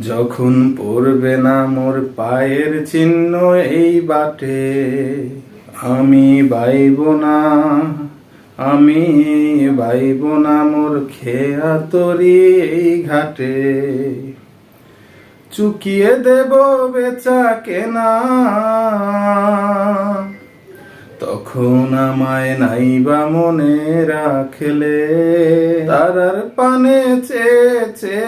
যখন পড়বে না মোর পায়ের চিহ্ন এই বাটে, আমি বাইব না, আমি বাইব না মোর খেয়া তরি এই ঘাটে। চুকিয়ে দেব বেচা কেনা তখন আমায় নাইবা মনে রাখলে, তারার পানে চেয়েছে।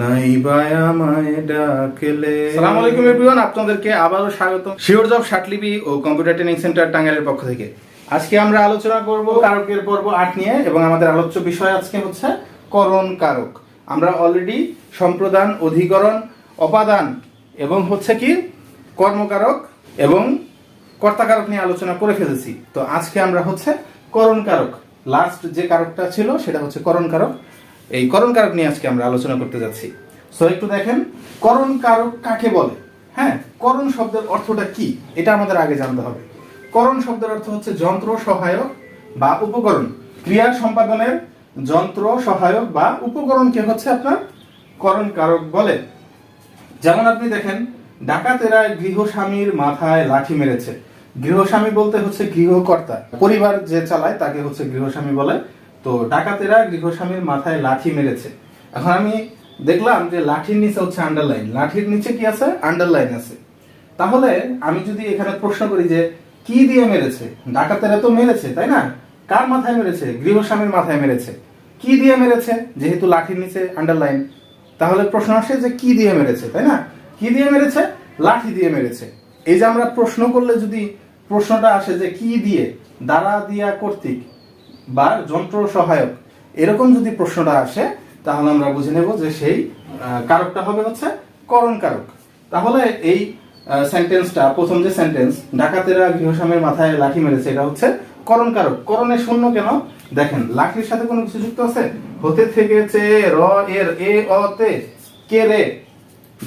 নাইবা আমায় ডাকলে। সালাম আলাইকুম এভরিওয়ান আপনাদেরকে আবারও স্বাগত শিওর জব শাটলিপি ও কম্পিউটার ট্রেনিং সেন্টার টাঙ্গাইলের পক্ষ থেকে। আজকে আমরা আলোচনা করব কারকের পর্ব আট নিয়ে, এবং আমাদের আলোচ্য বিষয় আজকে হচ্ছে করণ কারক। আমরা অলরেডি সম্প্রদান, অধিকরণ, অপাদান, এবং হচ্ছে কি? কর্মকারক এবং কর্তাকারক নিয়ে আলোচনা করে ফেলেছি। তো আজকে আমরা হচ্ছে করণ কারক লাস্ট যে কারকটা ছিল, সেটা হচ্ছে করণ কারক এই করণ কারক নিয়ে আজকে আমরা আলোচনা করতে যাচ্ছি। সো একটু দেখেন করণ কারক কাকে বলে? হ্যাঁ করণ শব্দের অর্থটা কি? এটা আমাদের আগে জানতে হবে। করণ শব্দের অর্থ হচ্ছে যন্ত্র সহায়ক বা উপকরণ। ক্রিয়া সম্পাদনের যন্ত্র সহায়ক বা উপকরণকে হচ্ছে আপনার করণ কারক বলে। যেমন আপনি দেখেন ডাকাতেরা গৃহস্বামীর মাথায় লাঠি মেরেছে। গৃহস্বামী বলতে হচ্ছে গৃহকর্তা। পরিবার যে চালায় তাকে হচ্ছে গৃহস্বামী বলে। তো ডাকাতেরা গৃহস্বামীর মাথায় লাঠি মেরেছে। এখন আমি দেখলাম যে লাঠির নিচে হচ্ছে আন্ডারলাইন লাঠির নিচে কি আছে? আন্ডারলাইন আছে। তাহলে আমি যদি এখানে প্রশ্ন করি যে কি দিয়ে মেরেছে? ডাকাতেরা তো মেরেছে, তাই না? কার মাথায় মেরেছে? গৃহস্বামীর মাথায় মেরেছে। কি দিয়ে মেরেছে? যেহেতু লাঠির নিচে আন্ডারলাইন তাহলে প্রশ্ন আসে যে কি দিয়ে মেরেছে, তাই না? কি দিয়ে মেরেছে? লাঠি দিয়ে মেরেছে। এই যে আমরা প্রশ্ন করলে যদি প্রশ্নটা আসে যে কি দিয়ে, দ্বারা দিয়া কর্তৃক বা যন্ত্র সহায়ক, এরকম যদি প্রশ্নটা আসে, তাহলে আমরা বুঝে নেব যে সেই কারকটা হবে হচ্ছে করণ কারক। তাহলে এই সেন্টেন্সটা প্রথম যে সেন্টেন্স ডাকাতেরা গৃহস্বামীর মাথায় লাঠি মেরেছে, এটা হচ্ছে করণ কারক। করণে শূন্য কেন? দেখেন, লাঠির সাথে কোনো কিছু যুক্ত আছে? হতে থেকে থেকেছে র এর এ অ তে কে রে?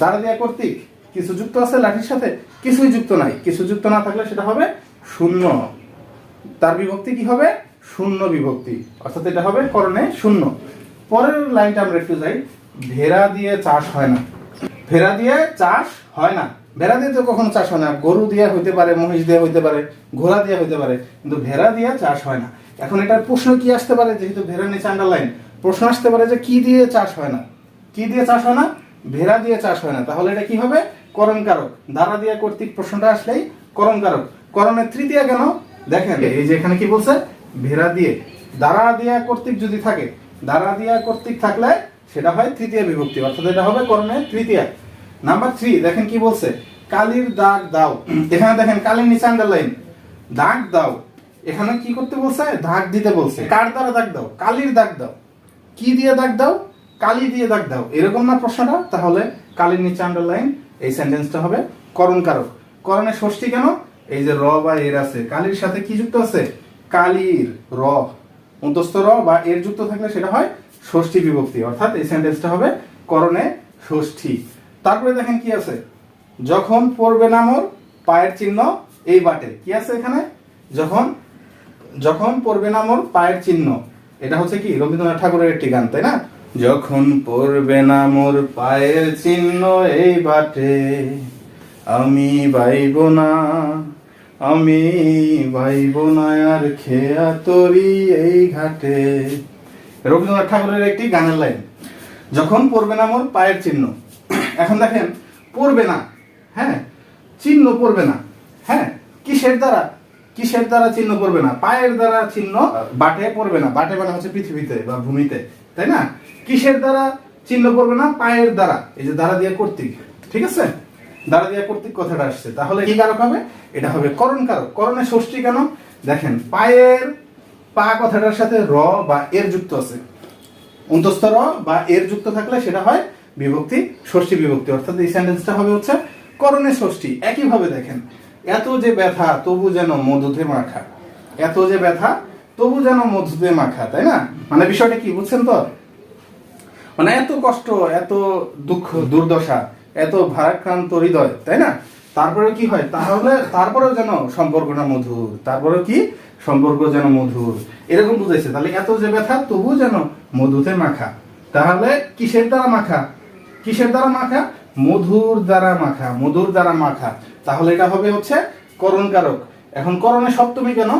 দেয়া কর্তৃক কিছু যুক্ত আছে লাঠির সাথে? কিছুই যুক্ত নাই। কিছু যুক্ত না থাকলে সেটা হবে শূন্য। তার বিভক্তি কি হবে? শূন্য বিভক্তি। অর্থাৎ এটা হবে করণে শূন্য। পরের লাইনটা আমরা একটু যাই। ভেড়া দিয়ে চাষ হয় না। ভেড়া দিয়ে চাষ হয় না। ভেড়া দিয়ে তো কখনো চাষ হয় না। গরু দিয়ে হইতে পারে, মহিষ দিয়ে হইতে পারে, ঘোড়া দিয়ে হইতে পারে, কিন্তু ভেড়া দিয়ে চাষ হয় না। এখন এটার প্রশ্ন কি আসতে পারে? যেহেতু ভেড়া নিচে আন্ডারলাইন প্রশ্ন আসতে পারে যে কি দিয়ে চাষ হয় না? কি দিয়ে চাষ হয় না? ভেড়া দিয়ে চাষ হয় না। তাহলে এটা কি হবে? করণ কারক দ্বারা দিয়ে কর্তৃক প্রশ্নটা আসলেই করণ কারক করণের তৃতীয় কেন? দেখেন, এই যে এখানে কি বলছে? ভেড়া দিয়ে। দ্বারা দিয়া কর্তৃক যদি থাকে দ্বারা দিয়া কর্তৃক থাকলে সেটা হয় তৃতীয় বিভক্তি, অর্থাৎ এটা হবে করণের তৃতীয়। নাম্বার থ্রি দেখেন কি বলছে? কালির দাগ দাও। এখানে দেখেন কালির নিচে আন্ডারলাইন দাগ দাও। এখানে কি করতে বলছে? দাগ দিতে বলছে। কার দ্বারা দাগ দাও? কালির দাগ দাও। কি দিয়ে দাগ দাও? কালি দিয়ে দাগ দাও। এরকম না প্রশ্নটা? তাহলে কালির নিচে আন্ডারলাইন এই সেন্টেন্সটা হবে করণ কারক। করণের ষষ্ঠী কেন? এই যে র বা এর আছে। কালির সাথে কি যুক্ত আছে? কালির র। অন্তস্থ র বা এর যুক্ত থাকলে সেটা হয় ষষ্ঠী বিভক্তি। অর্থাৎ এই সেন্টেন্সটা হবে করণে ষষ্ঠী। তারপরে দেখেন কি আছে? যখন পড়বে না মোর পায়ের চিহ্ন এই বাটে। কি আছে এখানে? যখন যখন পড়বে না মোর পায়ের চিহ্ন। এটা হচ্ছে কি? রবীন্দ্রনাথ ঠাকুরের একটি গান, তাই না? যখন পড়বে না মোর পায়ের চিহ্ন এই বাটে, আমি বাইব না, আমি বাইব না আর খেয়া তরি এই ঘাটে। রবীন্দ্রনাথ ঠাকুরের একটি গানের লাইন, যখন পড়বে না মোর পায়ের চিহ্ন। এখন দেখেন, পড়বে না হ্যাঁ চিহ্ন পড়বে না হ্যাঁ কিসের দ্বারা কিসের দ্বারা চিহ্ন পড়বে না? পায়ের দ্বারা চিহ্ন বাটে পড়বে না, বাটে মানে হচ্ছে পৃথিবীতে বা ভূমিতে। তাই না? কিসের দ্বারা? চিহ্ন পড়বে না, পায়ের দ্বারা। এই যে দ্বারা দিয়ে কর্তৃক, ঠিক আছে? দ্বারা দিয়ে কর্তৃক কথাটা আসছে। তাহলে কি কারক হবে? এটা হবে করণ কারক। করণের ষষ্ঠী কেন? দেখেন, পায়ের পা কথাটার সাথে র বা এর যুক্ত আছে। অন্তস্থ র বা এর যুক্ত থাকলে সেটা হয় বিভক্তি, ষষ্ঠী বিভক্তি। অর্থাৎ এই সেন্টেন্সটা হবে হচ্ছে করণের ষষ্ঠী। একইভাবে দেখেন, এত যে ব্যথা, তবু যেন মধুতে মাখা। এত যে ব্যথা তবু যেন মধুতে মাখা, তাই না? মানে বিষয়টা কি, বুঝছেন তো? মানে এত কষ্ট, এত দুঃখ, দুর্দশা, এত ভারাক্রান্ত হৃদয়, তাই না? তারপরে কি হয়? তাহলে তারপরেও যেন সম্পর্কটা মধুর তারপরে কি? সম্পর্ক যেন মধুর। এরকম বুঝাইছে। তাহলে এত যে ব্যথা, তবু যেন মধুতে মাখা। তাহলে কিসের দ্বারা মাখা? কিসের দ্বারা মাখা? মধুর দ্বারা মাখা, মধুর দ্বারা মাখা। তাহলে এটা হবে হচ্ছে করণ কারক এখন করণে সপ্তমী কেন?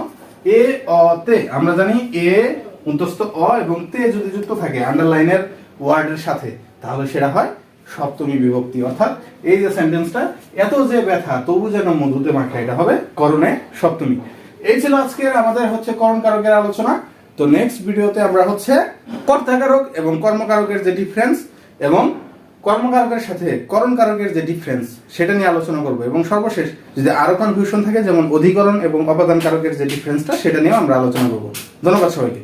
এ, অ, তে। আমরা জানি এ অন্তস্থ অ এবং তে যদি যুক্ত থাকে আন্ডারলাইনের ওয়ার্ডের সাথে, তাহলে সেটা হয় সপ্তমী বিভক্তি। অর্থাৎ এই যে সেন্টেন্সটা এত যে ব্যথা, তবু যেন মধুতে মাখা, এটা হবে করণে সপ্তমী। এই ছিল আজকের আমাদের হচ্ছে করণ কারকের আলোচনা। তো নেক্সট ভিডিওতে আমরা হচ্ছে কর্তাকারক এবং কর্মকারকের যে ডিফারেন্স এবং কর্মকারকের সাথে করণ কারকের যে ডিফারেন্স সেটা নিয়ে আলোচনা করব। এবং সর্বশেষ যদি আরও কনফিউশন থাকে, যেমন অধিকরণ এবং অপাদান কারকের যে ডিফারেন্সটা সেটা নিয়েও আমরা আলোচনা করব। ধন্যবাদ সবাইকে।